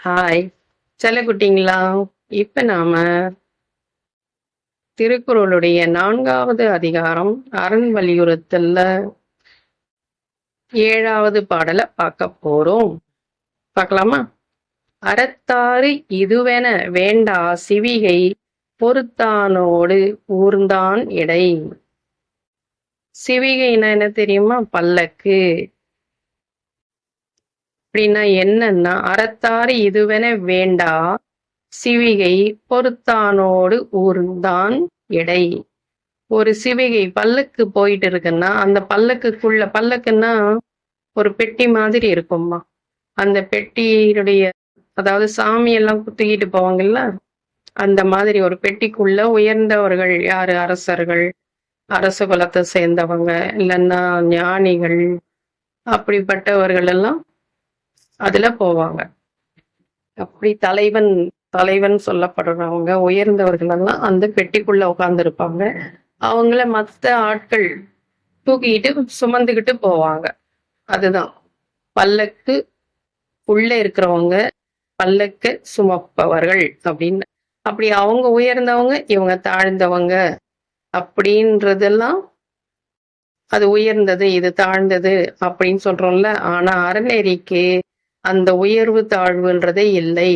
Hi செல்லக்குட்டிங்களா இப்ப நாம திருக்குறளுடைய நான்காவது அதிகாரம் அரண் வலியுறுத்தல்ல. ஏழாவது பாடலை பார்க்க போறோம். பார்க்கலாமா? அறத்தாறு இதுவென வேண்டா சிவிகை பொறுத்தானோடு ஊர்ந்தான் இடை சிவிகைனா என்ன தெரியுமா? பல்லக்கு. அப்படின்னா என்னன்னா அறத்தாறு இதுவென வேண்டா சிவிகை பொறுத்தானோடு ஊர்ந்தான் எடை. ஒரு சிவிகை பல்லுக்கு போயிட்டு இருக்குன்னா அந்த பல்லுக்குள்ள பல்லக்குன்னா ஒரு பெட்டி மாதிரி இருக்கும்மா. அந்த பெட்டியினுடைய அதாவது சாமி எல்லாம் குத்திக்கிட்டு போவாங்கல்ல அந்த மாதிரி ஒரு பெட்டிக்குள்ள உயர்ந்தவர்கள் யாரு? அரசர்கள் அரச குலத்தை சேர்ந்தவங்க இல்லைன்னா ஞானிகள் அப்படிப்பட்டவர்கள் எல்லாம் அதுல போவாங்க. அப்படி தலைவன் தலைவன் சொல்லப்படுறவங்க உயர்ந்தவர்கள் எல்லாம் அந்த பெட்டிக்குள்ள உட்கார்ந்து இருப்பாங்க அவங்கள மத்த ஆட்கள் தூக்கிட்டு சுமந்துக்கிட்டு போவாங்க. அதுதான். பல்லக்கு உள்ள இருக்கிறவங்க பல்லக்கு சுமப்பவர்கள் அப்படின்னு. அப்படி அவங்க உயர்ந்தவங்க இவங்க தாழ்ந்தவங்க அப்படின்றதெல்லாம் அது உயர்ந்தது இது தாழ்ந்தது அப்படின்னு சொல்றோம்ல. ஆனா அறநெறிக்கு அந்த உயர்வு தாழ்வுன்றதே இல்லை.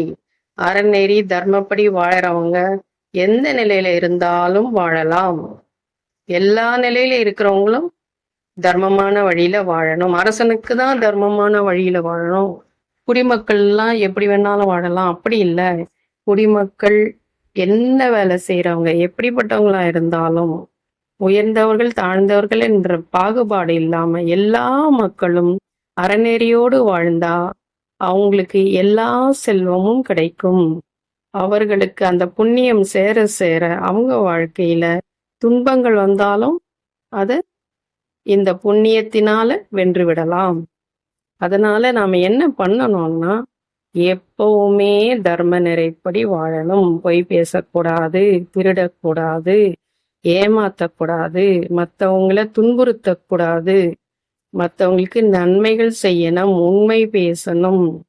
அறநெறி தர்மப்படி வாழறவங்க எந்த நிலையில இருந்தாலும் வாழலாம். எல்லா நிலையில இருக்கிறவங்களும் தர்மமான வழியில வாழணும். அரசனுக்கு தான் தர்மமான வழியில வாழணும். குடிமக்கள்லாம் எப்படி வேணாலும் வாழலாம். அப்படி இல்லை. குடிமக்கள் என்ன வேலை செய்யறவங்க எப்படிப்பட்டவங்களா இருந்தாலும் உயர்ந்தவர்கள் தாழ்ந்தவர்கள் என்ற பாகுபாடு இல்லாம எல்லா மக்களும் அறநெறியோடு வாழ்ந்தா அவங்களுக்கு எல்லா செல்வமும் கிடைக்கும். அவர்களுக்கு அந்த புண்ணியம் சேர சேர அவங்க வாழ்க்கையில துன்பங்கள் வந்தாலும் அதை இந்த புண்ணியத்தினால வென்று விடலாம். அதனால நாம என்ன பண்ணணும்னா எப்பவுமே தர்ம நிறைப்படி வாழணும். பொய் பேசக்கூடாது திருடக்கூடாது ஏமாத்தக்கூடாது மற்றவங்கள துன்புறுத்தக்கூடாது. மற்றவங்களுக்கு நன்மைகள் செய்யணும் உண்மை பேசணும்.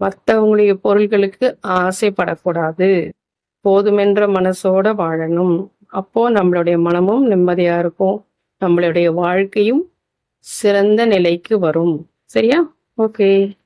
மற்றவங்களுடைய பொருள்களுக்கு ஆசைப்படக்கூடாது. போதுமென்ற மனசோட வாழணும். அப்போ நம்மளுடைய மனமும் நிம்மதியா இருக்கும். நம்மளுடைய வாழ்க்கையும் சிறந்த நிலைக்கு வரும். சரியா? ஓகே.